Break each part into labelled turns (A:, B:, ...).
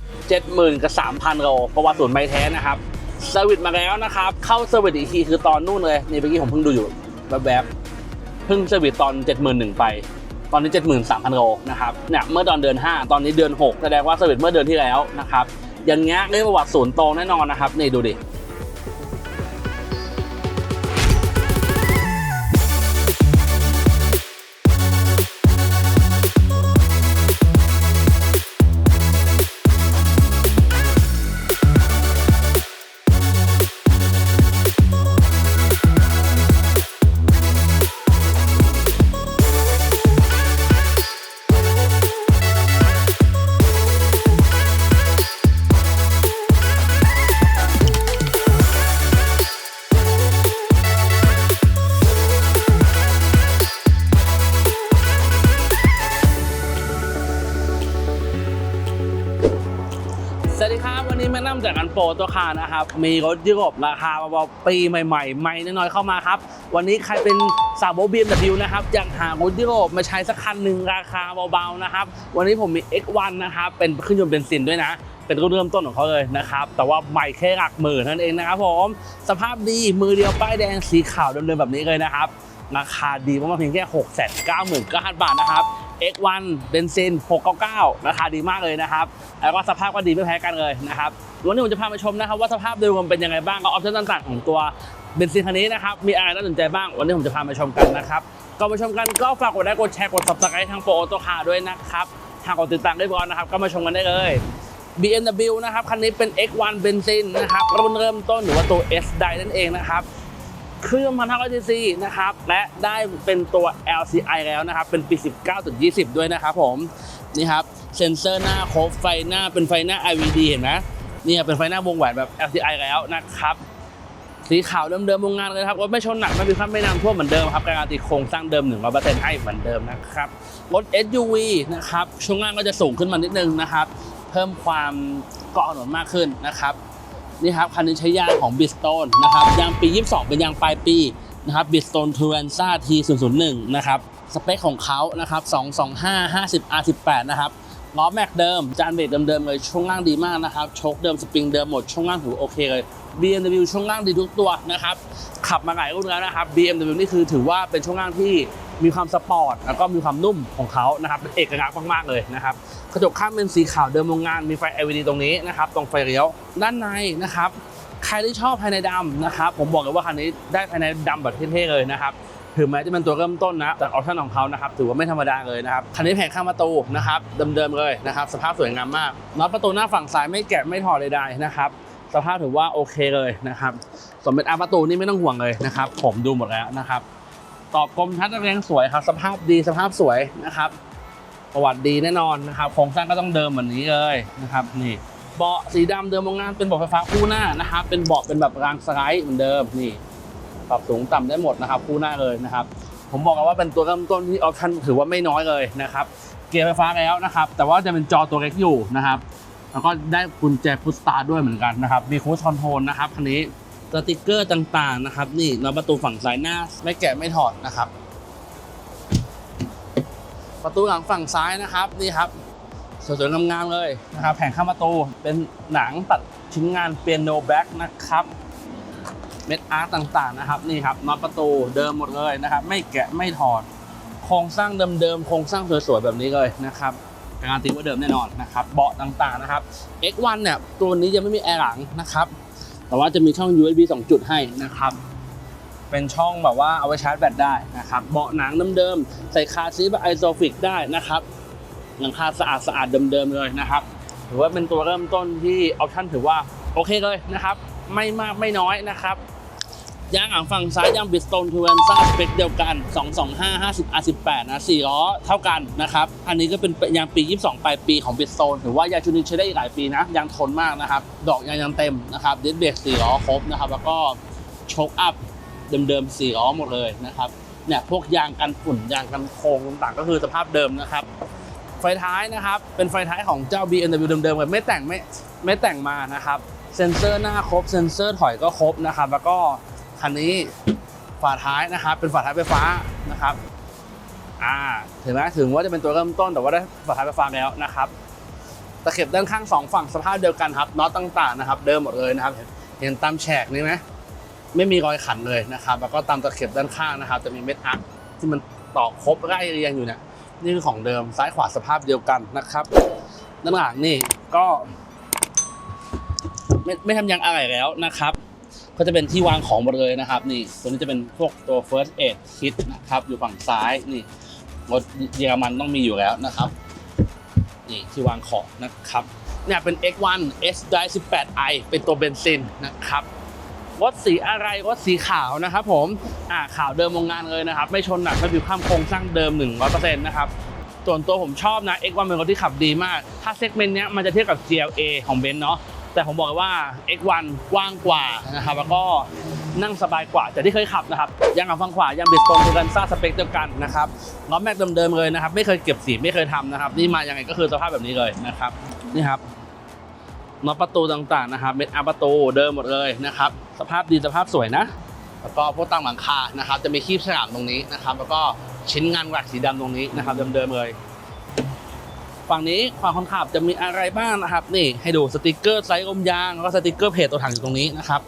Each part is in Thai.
A: 70,000 กับ 3,000โลประวัติศูนย์ไม่แท้นะครับเซอร์วิสมาแล้วนะครับ เข้าเซอร์วิสอีกทีคือตอนนู่นเลย นี่เมื่อกี้ผมเพิ่งดูอยู่แบบแบบๆเพิ่งเซอร์วิสตอน 71,000ไป ตอนนี้ 73,000โลนะครับเนี่ยเมื่อตอนเดือน 5 ตอนนี้เดือน 6 แสดงว่าเซอร์วิสเมื่อเดือนที่แล้วนะครับอย่างเงี้ยเรียกประวัติศูนย์โตแน่นอนนะครับนี่ดูดิ โปรตัวคานะครับ มีรถยุโรปราคาเบาๆปีใหม่ๆใหม่น้อยๆเข้ามาครับ วันนี้ใครเป็นสาวบีมดับวนะครับ อยากหารถยุโรปมาใช้สักคันหนึ่งราคาเบาๆนะครับ วันนี้ผมมี X1 นะครับ เป็นเครื่องยนต์เบนซินด้วยนะ เป็นรุ่นเริ่มต้นของเขาเลยนะครับ แต่ว่าใหม่แค่หลักหมื่นนั่นเองนะครับผม สภาพดีมือเดียวป้ายแดงสีขาวเดิมๆแบบนี้เลยนะครับราคาดีมากๆเพียงแค่6 9 9 0 0 บาทนะครับ X1 เบนซิน 699 ราคาดีมากเลยนะครับ แล้วก็สภาพก็ดีไม่แพ้กันเลยนะครับ วันนี้ผมจะพามาชมนะครับว่าสภาพโดยรวมเป็นยังไงบ้างก็ออปชั่นต่างๆของตัวเบนซินคันนี้นะครับมีอะไรน่าสนใจบ้างวันนี้ผมจะพามาชมกันนะครับก่อนมาชมกันก็ฝากกดไลค์กดแชร์กด subscribe ทางโปรโอโตคาด้วยนะครับหากกดติดตามได้ก่อนนะครับก็มาชมกันได้เลย BMW นะครับคันนี้เป็น X1 เบนซินนะครับรุ่นเริ่มต้นหรือว่าตัว S ไดนั่นเองนะครับเครื่องพันห้าร้อยซีซีนะครับและได้เป็นตัว LCI แล้วนะครับเป็นปี 19.20 ด้วยนะครับผมนี่ครับเซ็นเซอร์หน้าครบไฟหน้าเป็นไฟหน้า IVD เห็นไหม นี่เป็นไฟหน้าวงแหวนแบบ LCI แล้วนะครับ สีขาวเดิมๆโรงงานเลยครับรถไม่ชนหนักไม่มีข้ามไม่น้ำท่วมเหมือนเดิมครับการันตีโครงสร้างเดิม100%ให้เหมือนเดิมนะครับรถ SUV นะครับช่วงล่างก็จะสูงขึ้นมานิดนึงนะครับ เพิ่มความเกาะถนนมากขึ้นนะครับนี่ครับคันนี้ใช้ยางของ b i s t o n e นะครับยางปี 22 เป็นยางปลายปีนะครับ b i s t o n e t u r a n z a T001 นะครับสเปคของเขานะครับ225 50 R18 นะครับ ล้อแม็กเดิม จานเบรกเดิมๆเลย ช่วงล่างดีมากนะครับ โชคเดิม สปริงเดิมหมด ช่วงล่างถือโอเคเลย BMW ช่วงล่างดีทุกตัวนะครับ ขับมาหลายรุ่นแล้วนะครับ BMW นี่คือถือว่าเป็นช่วงล่างที่มีความสปอร์ตแล้วก็มีความนุ่มของเขานะครับเป็นเอกลักษณ์มากๆเลยนะครับกระจกข้างเป็นสีขาวเดิมโรงงานมีไฟ LED ตรงนี้นะครับตรงไฟเลี้ยวด้านในนะครับใครที่ชอบภายในดำนะครับผมบอกเลยว่าคันนี้ได้ภายในดำแบบเท่ๆเลยนะครับ ถึงแม้จะเป็นตัวเริ่มต้นนะแต่ออปชั่นของเขานะครับถือว่าไม่ธรรมดาเลยนะครับคันนี้แผงข้างประตูนะครับเดิมๆเลยนะครับสภาพสวยงามมากน็อตประตูหน้าฝั่งซ้ายไม่แกะไม่ถอดใดๆนะครับสภาพถือว่าโอเคเลยนะครับสมเป็นอาประตูนี่ไม่ต้องห่วงเลยนะครับผมดูหมดแล้วนะครับตอบกลมชัดแรงสวยครับสภาพดีสภาพสวยนะครับ ประวัติดีแน่นอนนะครับโครงสร้างก็ต้องเดิมเหมือนนี้เลยนะครับนี่เบาะสีดำเดิมโรงงานเป็นเบาะไฟฟ้าคู่หน้านะครับเป็นเบาะเป็นแบบรางสไลด์เหมือนเดิมนี่ ปรับสูงต่ำได้หมดนะครับคู่หน้าเลยนะครับ ผมบอกกันว่าเป็นตัวเริ่มต้นที่ออปชั่นถือว่าไม่น้อยเลยนะครับเกียร์ไฟฟ้าแล้วนะครับ แต่ว่าจะเป็นจอตัวเล็กอยู่นะครับ แล้วก็ได้กุญแจพุชสตาร์ด้วยเหมือนกันนะครับ มีคูชคอนโทรลนะครับคันนี้สติกเกอร์ต่างๆนะครับ นี่น็อตประตูฝั่งซ้ายหน้าไม่แกะไม่ถอดนะครับ ประตูหลังฝั่งซ้ายนะครับนี่ครับสวยๆงามๆเลยนะครับแผงข้างประตูเป็นหนังตัดชิ้นงานเปียโนแบ็กนะครับ เม็ดอาร์ตต่างๆนะครับนี่ครับน็อตประตูเดิมหมดเลยนะครับไม่แกะไม่ถอด โครงสร้างเดิมๆโครงสร้างสวยๆแบบนี้เลยนะครับการันตีว่าเดิมแน่นอนนะครับเบาะต่างๆนะครับ X1 เนี่ยตัวนี้ยังไม่มีแอร์หลังนะครับแต่ว่าจะมีช่อง USB 2 จุดให้นะครับเป็นช่องแบบว่าเอาไว้ชาร์จแบตได้นะครับเบาะหนังเดิมๆใส่คาร์ซีแบบไอโซฟิกได้นะครับหลังคาสะอาดสะอาดเดิมๆเลยนะครับถือว่าเป็นตัวเริ่มต้นที่ออปชั่นถือว่าโอเคเลยนะครับ ไม่มากไม่น้อยนะครับ ยางหลังฝั่งซ้ายยางบิสโตนทูเวนซ่าสเปคเดียวกัน 225 50 R18 นะ4ล้อเท่ากันนะครับ อันนี้ก็เป็นยางปี 22 ปลายปีของบิสโตนถือว่ายางชุดนี้ใช้ได้อีกหลายปีนะ ยางทนมากนะครับ ดอกยางยังเต็มนะครับดิสเบรก4ล้อครบนะครับ แล้วก็โชคอัพเดิมๆ4ล้อหมดเลยนะครับ เนี่ยพวกยางกันฝุ่นยางกันโค้งต่างๆก็คือสภาพเดิมนะครับไฟท้ายนะครับ เป็นไฟท้ายของเจ้า BMW เดิมๆเลยไม่แต่งไม่ไม่แต่งมานะครับ เซ็นเซอร์หน้าครบ เซ็นเซอร์ถอยก็ครบนะครับ แล้วก็ คันนี้ฝาท้ายนะครับเป็นฝาท้ายไฟฟ้านะครับอ่าถึงแม้ถึงว่าจะเป็นตัวเริ่มต้นแต่ว่าได้ฝาท้ายไฟฟ้าแล้วนะครับตะเข็บด้านข้างสองฝั่งสภาพเดียวกันครับน็อตต่างๆนะครับ เดิมหมดเลยนะครับเห็นตามแฉกนี่ไหมไม่มีรอยขันเลยนะครับ แล้วก็ตามตะเข็บด้านข้างนะครับ จะมีเม็ดอาร์คที่มันต่อครบไล่เรียงอยู่เนี่ยนี่คือของเดิมซ้ายขวาสภาพเดียวกันนะครับด้านหลังนี่ก็ ไม่ไม่ทำยางอะไรแล้วนะครับ ก็จะเป็นที่วางของหมดเลยนะครับ นี่ตัวนี้จะเป็นพวกตัว first aid kit นะครับ อยู่ฝั่งซ้ายนี่รถเยอรมันต้องมีอยู่แล้วนะครับ นี่ที่วางของนะครับเนี่ยเป็น X1 S 18 i เป็นตัวเบนซินนะครับรถสีอะไรรถสีขาวนะครับผมอ่าขาวเดิมโรงงานเลยนะครับ ไม่ชนหนักไม่ผิวข้ามโครงสร้างเดิม 100%นะครับส่วนตัวผมชอบนะ X1 เป็นรถที่ขับดีมาก ถ้าเซกเมนต์เนี้ยมันจะเทียบกับ GLA ของเบนซ์เนาะ แต่ผมบอกเลยว่า X1 กว้างกว่านะครับแล้วก็นั่งสบายกว่าจากที่เคยขับนะครับยางกับฝั่งขวายางบิดตรงดูกันซ่าสเปคเดียวกันนะครับล้อแม็กเดิมๆเลยนะครับ ไม่เคยเก็บสีไม่เคยทำนะครับ นี่มายังไงก็คือสภาพแบบนี้เลยนะครับนี่ครับน็อตประตูต่างๆนะครับเม็ดอาประตูเดิมหมดเลยนะครับ สภาพดีสภาพสวยนะ แล้วก็พวกตั้งหลังคานะครับ จะมีคีบฉลามตรงนี้นะครับ แล้วก็ชิ้นงานแหวกสีดำตรงนี้นะครับเดิมๆเลย ฝั่งนี้ฝั่งคนขับจะมีอะไรบ้างนะครับ นี่ให้ดูสติกเกอร์ไซส์ลมยางแล้วก็สติกเกอร์เพจตัวถังอยู่ตรงนี้นะครับ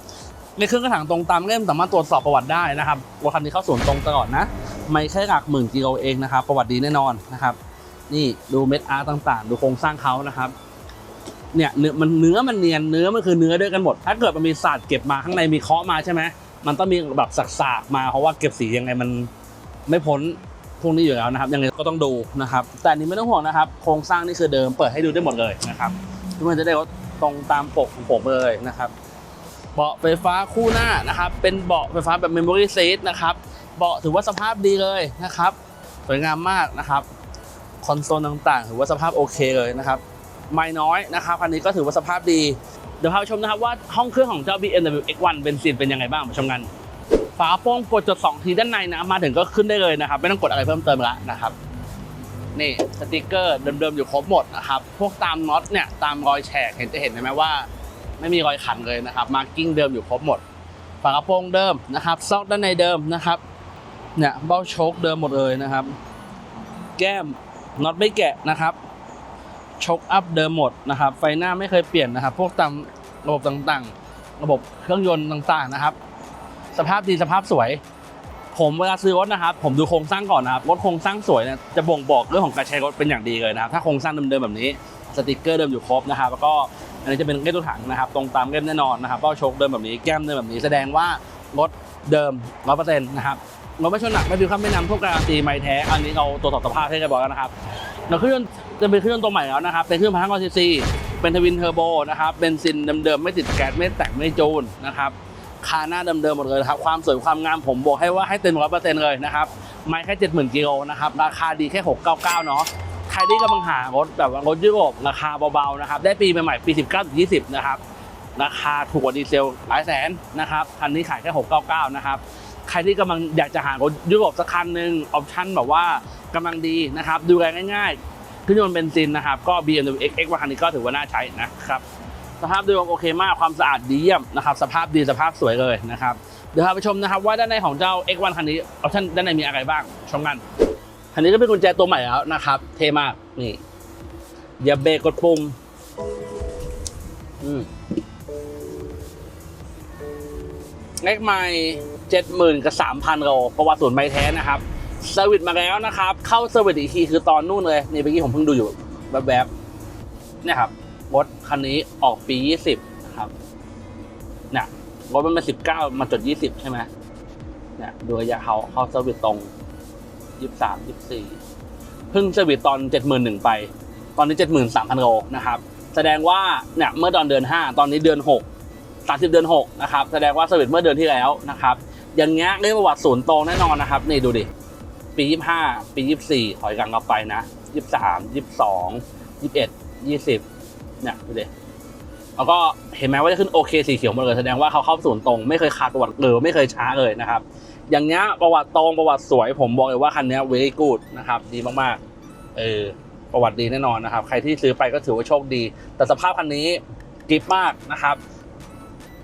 A: ในเครื่องกระถางตรงตามเล่มสามารถตรวจสอบประวัติได้นะครับว่าคันนี้เข้าสวนตรงตลอดนะ ไม่แค่หลักหมื่นกิโลเองนะครับ ประวัติดีแน่นอนนะครับ นี่ดูเม็ดอาร์ต่างๆ ดูโครงสร้างเขานะครับเนี่ยเนื้อมันเนื้อมันเนียนเนื้อมันคือเนื้อด้วยกันหมด ถ้าเกิดมันมีศาสตร์เก็บมาข้างในมีเคาะมาใช่ไหมมันต้องมีแบบสักๆมาเพราะว่าเก็บสียังไงมันไม่พ้น พวกนี้อยู่แล้วนะครับยังไงก็ต้องดูนะครับ แต่นี้ไม่ต้องห่วงนะครับ โครงสร้างนี่คือเดิมเปิดให้ดูได้หมดเลยนะครับทุกคนจะได้ว่าตรงตามปกของผมเลยนะครับเบาะไฟฟ้าคู่หน้านะครับ เป็นเบาะไฟฟ้าแบบ Memory Seat นะครับเบาะถือว่าสภาพดีเลยนะครับ สวยงามมากนะครับคอนโซลต่างๆ ถือว่าสภาพโอเคเลยนะครับ ไม่น้อยนะครับคันนี้ก็ถือว่าสภาพดี เดี๋ยวพาไปชมนะครับว่าห้องเครื่องของเจ้า BMW X1 เบนซินเป็นยังไงบ้างมาชมกัน ฝาโปร่งกดจดสองทีด้านในนะมาถึงก็ขึ้นได้เลยนะครับ ไม่ต้องกดอะไรเพิ่มเติมละนะครับนี่สติกเกอร์เดิมๆอยู่ครบหมดนะครับพวกตามน็อตเนี่ยตามรอยแฉกเห็นจะเห็นไหมว่า ไม่มีรอยขันเลยนะครับมาร์กิ้งเดิมอยู่ครบหมดฝากระโปรงเดิมนะครับซอกด้านในเดิมนะครับเนี่ยเบ้าโชคเดิมหมดเลยนะครับ แก้มน็อตไม่แกะนะครับชกอัพเดิมหมดนะครับ ไฟหน้าไม่เคยเปลี่ยนนะครับ พวกตามระบบต่างๆ ระบบเครื่องยนต์ต่างๆนะครับ สภาพดีสภาพสวย ผมเวลาซื้อรถนะครับ ผมดูโครงสร้างก่อนนะครับรถโครงสร้างสวยเนี่ยจะบ่งบอกเรื่องของการใช้รถเป็นอย่างดีเลยนะครับ ถ้าโครงสร้างเดิมๆแบบนี้สติกเกอร์เดิมอยู่ครบนะครับ แล้วก็อันนี้จะเป็นเล่มตัวถังนะครับ ตรงตามเล่มแน่นอนนะครับเป้าโชคเดิมแบบนี้แก้มเดิมแบบนี้แสดงว่ารถเดิมร้อยเปอร์เซ็นต์นะครับรถไม่ชนหนักไม่ดิวข้ามไม่นำพวกการันตีไม่แท้อันนี้เราตรวจสอบสภาพให้เรียบอยแล้วนะครับเราเครื่องจะเป็นเครื่องยนต์ตัวใหม่แล้วนะครับ เป็นเครื่องพันห้าร้อยซีซีเป็นทวินเทอร์โบนะครับเบนซินเดิมๆไม่ติดแก๊สไม่แตกไม่จูนนะครับ คาหน้าเดิมๆหมดเลยนะครับความสวยความงามผมบอกให้ว่าให้เต็มร้อยเปอร์เซ็นต์เลยนะครับไม่แค่เจ็ดหมื่นกิโลนะครับราคาดีแค่หกเก้าเก้าเนาะใครที่กำลังหารถแบบว่ารถยุโรปราคาเบาๆนะครับได้ปีใหม่ๆปี 19ถึง20 นะครับ ราคาถูกกว่าดีเซลหลายแสนนะครับคันนี้ขายแค่ 699 นะครับ ใครที่กำลังอยากจะหารถยุโรปสักคันหนึ่งออปชั่นแบบว่ากำลังดีนะครับ ดูแลง่ายๆเครื่องยนต์เบนซินนะครับ ก็ BMW X ว่าคันนี้ก็ถือว่าน่าใช้นะครับ สภาพโดยรวมโอเคมากความสะอาดดีเยี่ยมนะครับสภาพดีสภาพสวยเลยนะครับเดี๋ยวพาไปชมนะครับว่าด้านในของเจ้า X1 คันนี้ออปชั่นด้านในมีอะไรบ้างชมกันคันนี้ก็เป็นกุญแจตัวใหม่แล้วนะครับ เท่มากนี่อย่าเบรกกดปุ่มอืมเล็กใหม่เจ็ดหมื่นกับสามพันโลประวัติศูนย์ไม่แท้นะครับเซอร์วิสมาแล้วนะครับ เข้าเซอร์วิสอีกทีคือตอนนู่นเลย นี่เมื่อกี้ผมเพิ่งดูอยู่แบบแบบๆเนี่ยครับ รถคันนี้ออกปี 20นะครับเนี่ยรถมันเป็น19 มาจด 20 ใช่ไหมเนี่ยดูระยะเขาเข้าเซอร์วิสตรง 23 24 เพิ่งเซอร์วิสตอน 71,000 ไป ตอนนี้ 73,000โลนะครับ แสดงว่าเนี่ยเมื่อตอนเดือน 5 ตอนนี้เดือน 6 30 เดือน 6 นะครับ แสดงว่าเซอร์วิสเมื่อเดือนที่แล้วนะครับ อย่างเงี้ยเรียกประวัติศูนย์ตรงแน่นอนนะครับ นี่ดูดิ ปี 25 ปี 24 ถอยกลังกลับไปนะ 23 22 21 20 เนี่ยดูดิแล้วก็เห็นไหมว่าจะขึ้นโอเคสีเขียวหมดเลยแสดงว่าเขาเข้าศูนย์ตรงไม่เคยขาดประวัติหรือไม่เคยช้าเลยนะครับ อย่างเงี้ยประวัติตรงประวัติสวยผมบอกเลยว่าคันนี้เว y g กูดนะครับดีมากๆเออประวัติดีแน่นอนนะครับ ใครที่ซื้อไปก็ถือว่าโชคดี แต่สภาพคันนี้กิฟมากนะครับ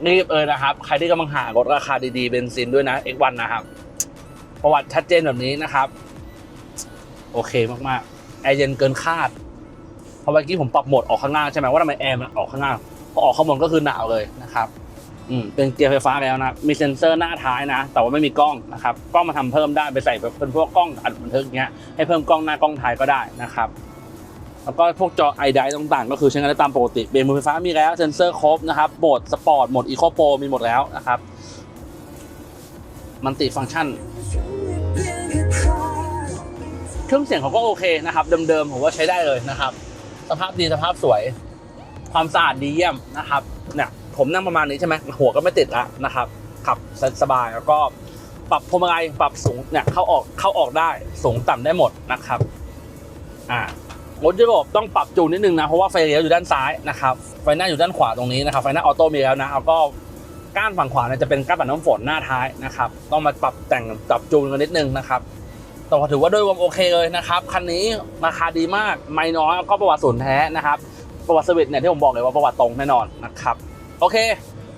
A: รีบเออนะครับ ใครที่กำลังหารถราคาดีๆเบนซินด้วยนะ X1 นะครับ ประวัติชัดเจนแบบนี้นะครับ โอเคมากๆ แอร์เย็นเกินคาด เพราะเมื่อกี้ผมปรับโหมดออกข้างล่างใช่ไหมว่าทำไมแอร์มันออกข้างล่างพอออกข้างบนก็คือหนาวเลยนะครับอืมเป็นเกียร์ไฟฟ้าแล้วนะมีเซ็นเซอร์หน้าท้ายนะ แต่ว่าไม่มีกล้องนะครับกล้องมาทำเพิ่มได้ไปใส่เป็นพวกกล้องอัดบันทึกเงี้ยให้เพิ่มกล้องหน้ากล้องท้ายก็ได้นะครับแล้วก็พวกจอไอไดต่างๆ ก็คือใช้งานได้ตามปกติเบรกมือไฟฟ้ามีแล้วเซ็นเซอร์ครบนะครับโหมดสปอร์ตโหมดอีโคโปรมีหมดแล้วนะครับมันติฟังก์ชันเครื่องเสียงเขาก็โอเคนะครับ เดิมๆผมว่าใช้ได้เลยนะครับ สภาพดีสภาพสวย ความสะอาดดีเยี่ยมนะครับเนี่ยผมนั่งประมาณนี้ใช่ไหมหัวก็ไม่ติดละนะครับขับสบายแล้วก็ปรับพวงมาลัยปรับสูงเนี่ยเข้าออกเข้าออกได้สูงต่ำได้หมดนะครับอ่ารถยุโรปต้องปรับจูนนิดนึงนะเพราะว่าไฟเลี้ยวอยู่ด้านซ้ายนะครับไฟหน้าอยู่ด้านขวาตรงนี้นะครับไฟหน้าออโต้มีแล้วนะแล้วก็ก้านฝั่งขวาเนี่ยจะเป็นก้านปัดน้ำฝนหน้าท้ายนะครับ ต้องมาปรับแต่งปรับจูนกันนิดนึงนะครับ แต่ถือว่าโดยรวมโอเคเลยนะครับคันนี้ราคาดีมากไม่น้อยก็ประวัติศูนย์แท้นะครับประวัติสวิตเนี่ยที่ผมบอกเลยว่าประวัติตรงแน่นอนนะครับโอเค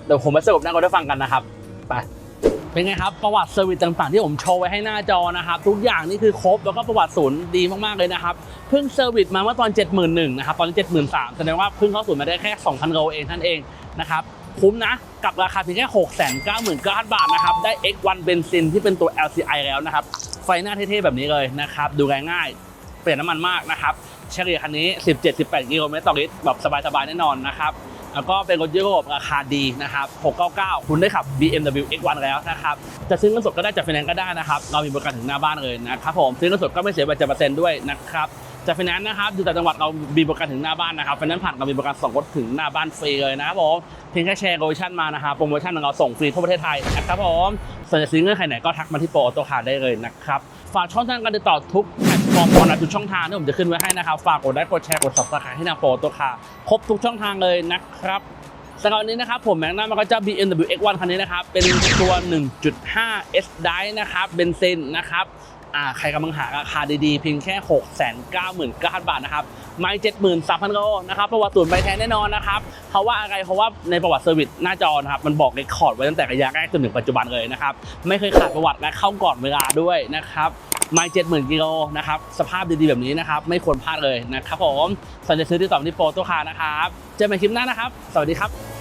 A: เดี๋ยวผมมาสรุปหน้าก็ได้ฟังกันนะครับไปเป็นไงครับประวัติเซอร์วิสต่าง ๆ ที่ผมโชว์ไว้ให้หน้าจอนะครับ ทุกอย่างนี่คือครบแล้วก็ประวัติศูนย์ดีมากๆเลยนะครับเพิ่งเซอร์วิสมาเมื่อตอน 71,000นะครับตอนนี้73,000แสดงว่าเพิ่งเข้าศูนย์มาได้แค่ 2,000โลเองท่านเองนะครับคุ้มนะ กับราคาเพียงแค่ 699,000 บาทนะครับ ได้ X1 เบนซินที่เป็นตัว LCI แล้วนะครับ ไฟหน้าเท่ๆ แบบนี้เลยนะครับ ดูง่ายๆ เปลี่ยนน้ำมันมากนะครับ เฉลี่ยคันนี้ 17-18 กิโลเมตรต่อลิตรแบบสบายๆ แน่นอนนะครับ แล้วก็เป็นรถยุโรปราคาดีนะครับ 699 คุณได้ขับ BMW X1 แล้วนะครับ จะซื้อเงินสดก็ได้จะไฟแนนซ์ก็ได้นะครับ เรามีบริการถึงหน้าบ้านเลยนะครับผม ซื้อเงินสดก็ไม่เสียบัตรเจ็ดเปอร์เซ็นต์ด้วยนะครับ จะไฟแนนซ์นะครับอยู่แต่จังหวัดเรามีบริการถึงหน้าบ้านนะครับไฟแนนซ์ผ่านเรามีบริการส่งรถถึงหน้าบ้านฟรีเลยนะครับผมเพียงแค่แชร์โปรโมชั่นมานะครับโปรโมชั่นของเราส่งฟรีทั่วประเทศไทยนะครับผมส่วนจซื้อเงื่อนไขไหนก็ทักมาที่โปรออโต้คาร์ได้เลยนะครับฝากช่องทางการติดต่อทุกแพลตฟอร์มออนไลน์ทุกช่องทางที่ผมจะขึ้นไว้ให้นะครับฝากกดไลค์กดแชร์กด subscribe ให้ทางโปรออโต้คาร์ครบทุกช่องทางเลยนะครับสำหรับวันนี้นะครับผมแม็กนัมมันก็จะ BMW X1 คันนี้นะครับเป็นตัว 1.5 S Drive นะครับเบนซินนะครับ อ่าใครกำลังหาราคาดีๆ เพียงแค่ 699,000 บาทนะครับไม่73,000โลนะครับประวัติศูนย์ใบแท้แน่นอนนะครับ เพราะว่าอะไรเพราะว่าในประวัติเซอร์วิสหน้าจอนะครับมันบอกเรคคอร์ดไว้ตั้งแต่ระยะแรกจนถึงปัจจุบันเลยนะครับ ไม่เคยขาดประวัติและเข้าก่อนเวลาด้วยนะครับไม่70,000กิโลนะครับสภาพดีๆแบบนี้นะครับไม่ควรพลาดเลยนะครับผมสนใจซื้อที่ต่อที่โปรตัวคาร์นะครับเจอกันใหม่คลิปหน้านะครับ สวัสดีครับ